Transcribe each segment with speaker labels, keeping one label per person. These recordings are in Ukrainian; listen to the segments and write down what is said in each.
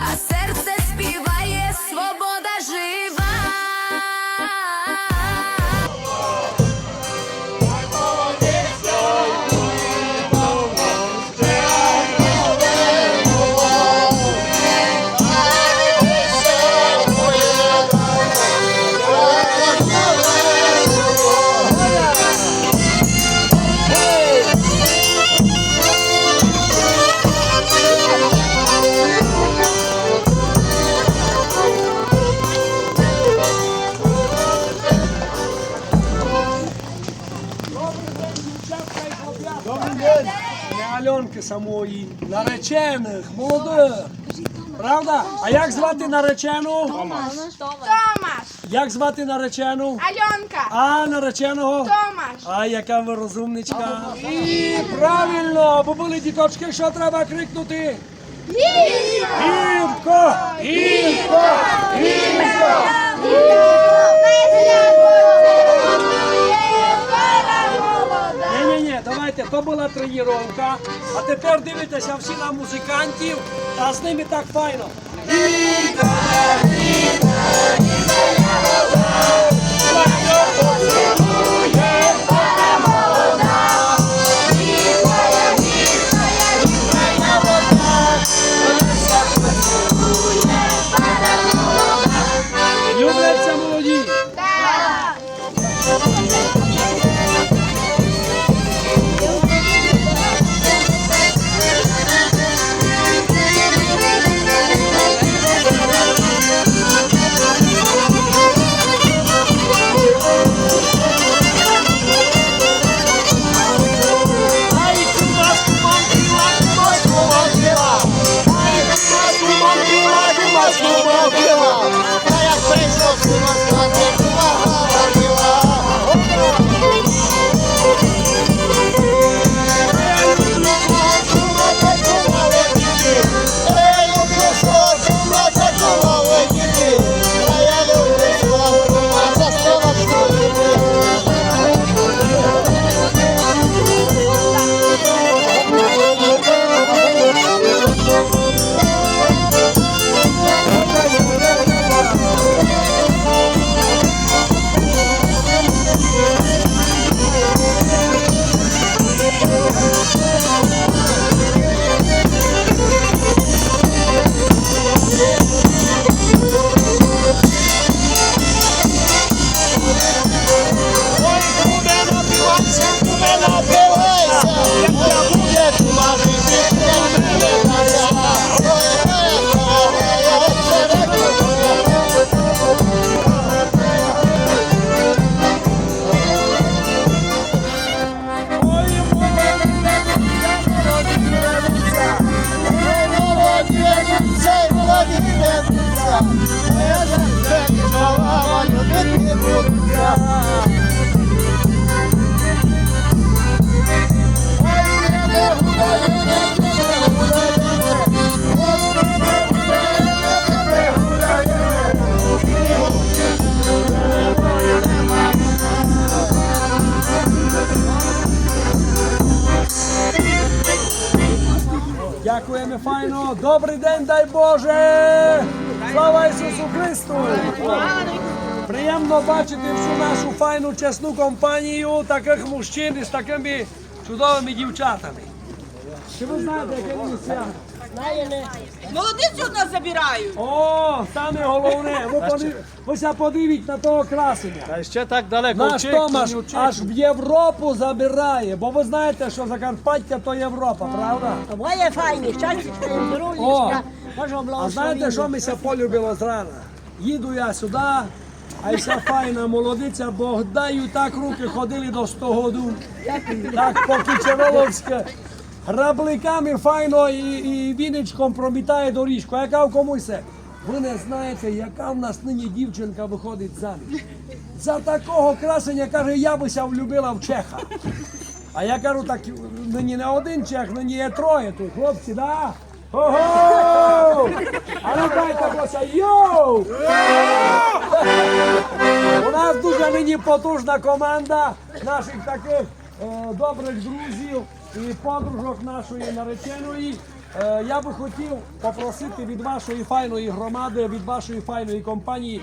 Speaker 1: а серце
Speaker 2: Альонки самої, наречених, молодих. Правда? А як звати наречену?
Speaker 3: Томаш.
Speaker 2: Як звати наречену?
Speaker 3: Альонка.
Speaker 2: А нареченого?
Speaker 3: Томаш.
Speaker 2: А яка ви розумничка. І правильно, бо були діточки, що треба крикнути? Гірко! Гірко! Гірко! Була тренування. А тепер дивитеся всі на музикантів, а з ними так файно. Любляться Дякуємо файно. Добрий день, дай Боже! Слава Ісусу Христу! Приємно бачити всю нашу файну чесну компанію таких мужчин із такими чудовими дівчатами. Чи ви знаєте, яке місце? свято?
Speaker 4: Молодицю від нас забирають.
Speaker 2: О, саме головне, ви, подив... ви ся подивіть на того красення.
Speaker 5: Та ще так далеко
Speaker 2: Наш
Speaker 5: вчить,
Speaker 2: Томаш
Speaker 5: вчить.
Speaker 2: аж в Європу забирає, бо ви знаєте, що Закарпаття то Європа, правда?
Speaker 6: Моє файні, щастя,
Speaker 2: О.
Speaker 6: здоров'ячка,
Speaker 2: А знаєте, що ми ся полюбило зрана? Їду я сюди, а й ся файна молодиця, бо даю так руки ходили до 100 году. Так поки Черволовське. Грабликами файно і, і віничком промітає доріжку. А Я кажу комусь, ви не знаєте, яка в нас нині дівчинка виходить заміж. За такого красення, каже, я бися влюбила в Чеха. А я кажу, так нині не один чех, нині є троє тут, хлопці, да? Ого! А ну дайте Бося, йоу! У нас дуже нині потужна команда наших таких е, добрих друзів і подружок нашої нареченої. Е, Я би хотів попросити від вашої файної громади, від вашої файної компанії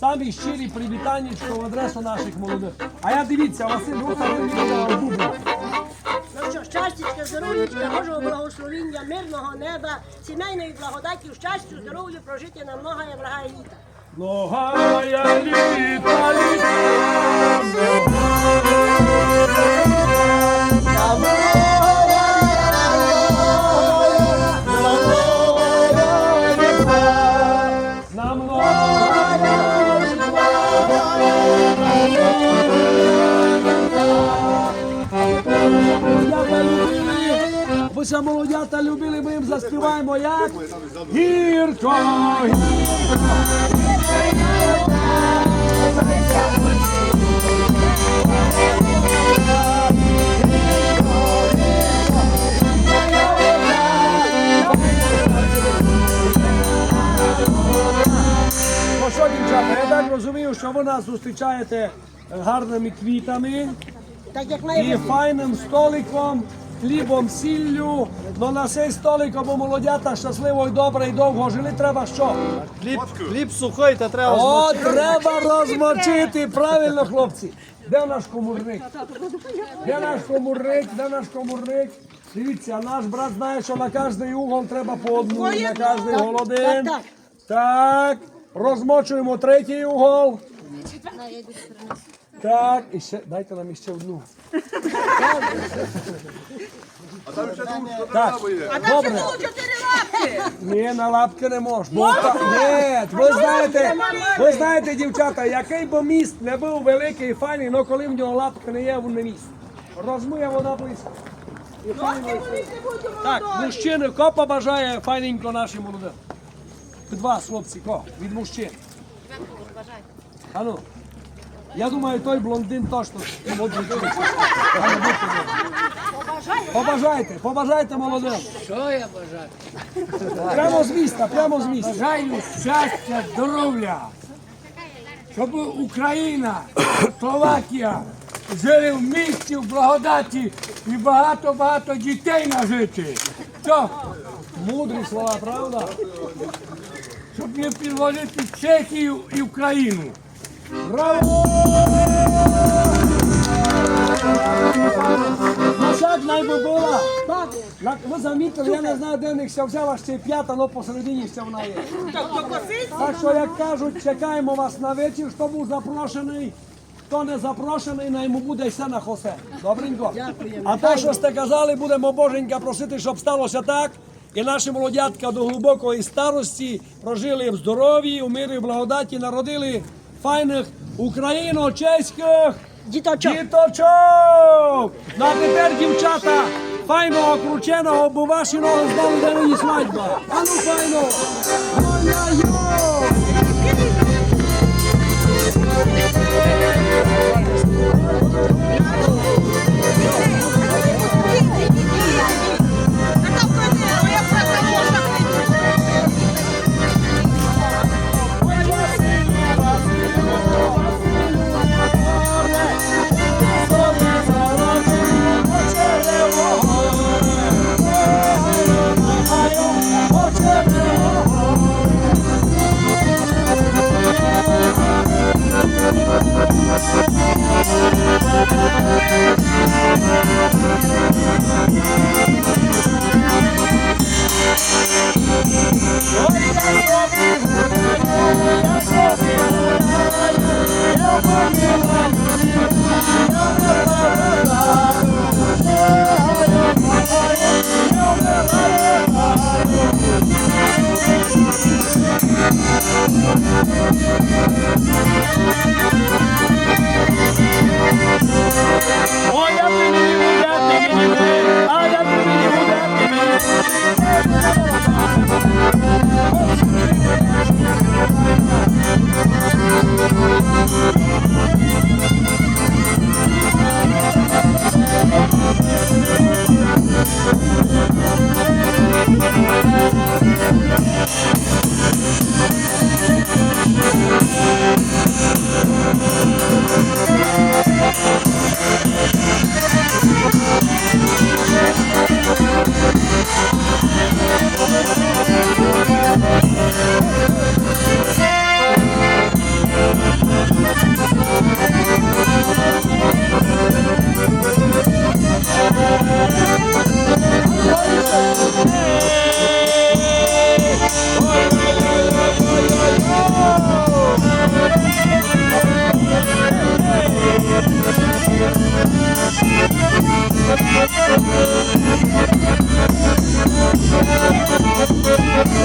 Speaker 2: самі щирі привітаннячко в адресу наших молодих. А я дивіться, Василь Гусарин Дубно.
Speaker 6: Ну що, щастячка, здоров'ячка, Божого благословіння, мирного неба, сімейної благодаті, щастю, здоров'ю, прожити на много і врага і літа.
Speaker 2: Многая літа на Ви молодята любили, ми їм заспіваємо як гірко. Ну що, дівчата, я так розумію, що ви нас зустрічаєте гарними квітами
Speaker 6: Так як
Speaker 2: і файним столиком, хлібом, сіллю. Ну на цей столик, аби молодята щасливо і добре і довго жили, треба що?
Speaker 7: Хліб, хліб сухий, та треба
Speaker 2: О, треба розмочити, правильно, хлопці. Де наш комурник? Де наш комурник? Де наш комурник? Дивіться, наш брат знає, що на кожний угол треба по одну, на кожний угол один.
Speaker 6: так,
Speaker 2: Так, розмочуємо третій угол. Так, і ще, дайте нам іще одну. Так,
Speaker 4: А там ще
Speaker 2: добре.
Speaker 4: було чотири лапки.
Speaker 2: Ні, на лапки не можна. Бо та- Ні, ви знаєте, ви знаєте, дівчата, який би міст не був великий і файний, але коли в нього лапки не є, він не міст. Розмиє вона близько. І файно. Так, мужчини, ко побажає файненько нашим молодим? Від вас, хлопці, ко? Від мужчин. А ну. Я думаю, той блондин точно. Побажайте, побажайте молодим.
Speaker 3: Що я бажаю?
Speaker 2: Прямо з міста, прямо з міста.
Speaker 3: Бажаю щастя, здоров'я, щоб Україна, Словакія жили в місті, в благодаті і багато-багато дітей нажити. Що?
Speaker 2: Мудрі слова, правда?
Speaker 3: Щоб не підводити Чехію і Україну.
Speaker 2: Браво! Як найби була? Як ви замітили, я не знаю, де в них ще взяла ще й п'ята, але посередині ще вона є. Так що, як кажуть, чекаємо вас на вечір, хто був запрошений. Хто не запрошений, на йому буде все на хосе. Добренько. А те, що сте казали, будемо Боженька просити, щоб сталося так. І наші молодятка до глибокої старості прожили в здоров'ї, у мирі, в благодаті, народили файних україно-чеських
Speaker 6: Діточок.
Speaker 2: діточок. Ну а тепер, дівчата, файного крученого, бо ваші ноги де нині свадьба. А ну файно!
Speaker 7: Thank
Speaker 2: you.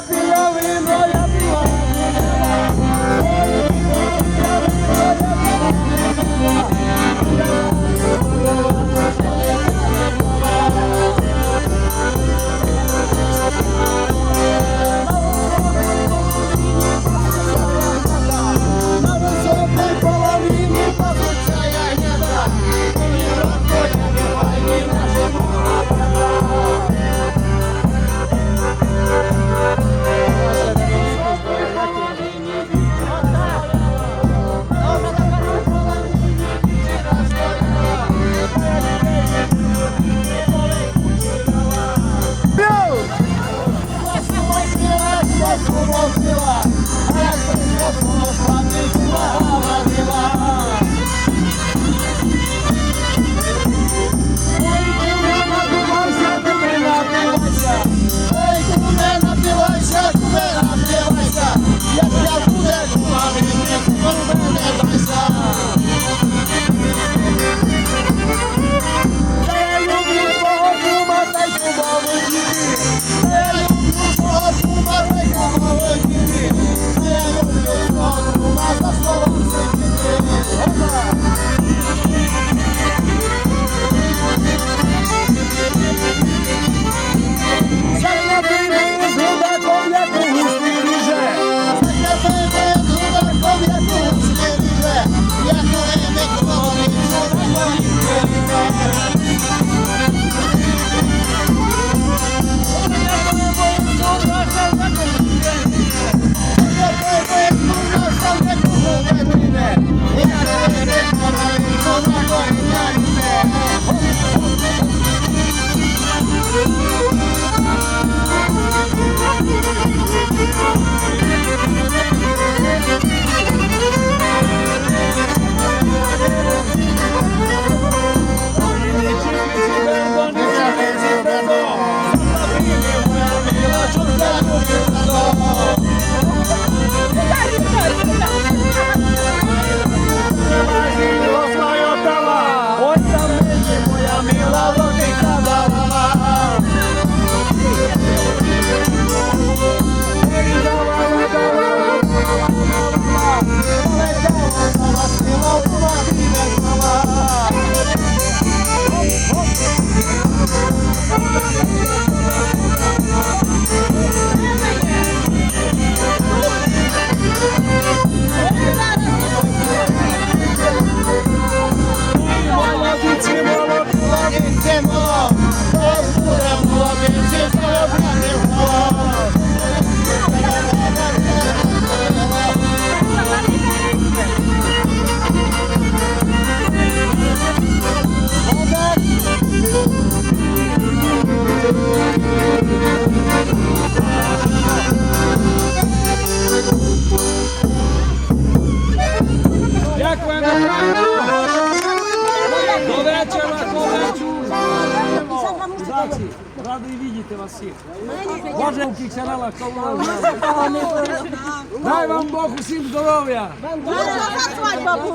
Speaker 2: happy, you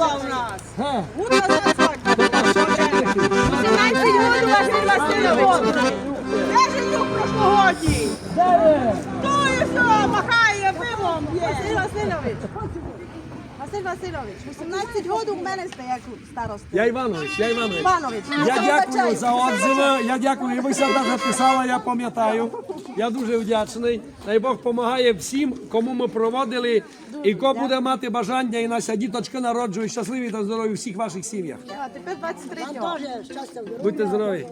Speaker 2: була у
Speaker 4: нас. Була у нас так. 17 годин прошлогодній?
Speaker 2: Де ви?
Speaker 4: Махає пивом. Василь Васильович. Василь Васильович, 18 років у мене стає як староста.
Speaker 2: Я Іванович, я Іванович.
Speaker 4: Іванович,
Speaker 2: Я дякую за отзиви. Я дякую. Ви себе записали, я пам'ятаю. Я дуже вдячний. Дай Бог допомагає всім, кому ми проводили. І хто буде мати бажання, і наша діточка народжує щасливі та здорові у всіх ваших сім'ях.
Speaker 4: Тепер 23
Speaker 6: Там теж щастя, здоров'я.
Speaker 2: Будьте здорові.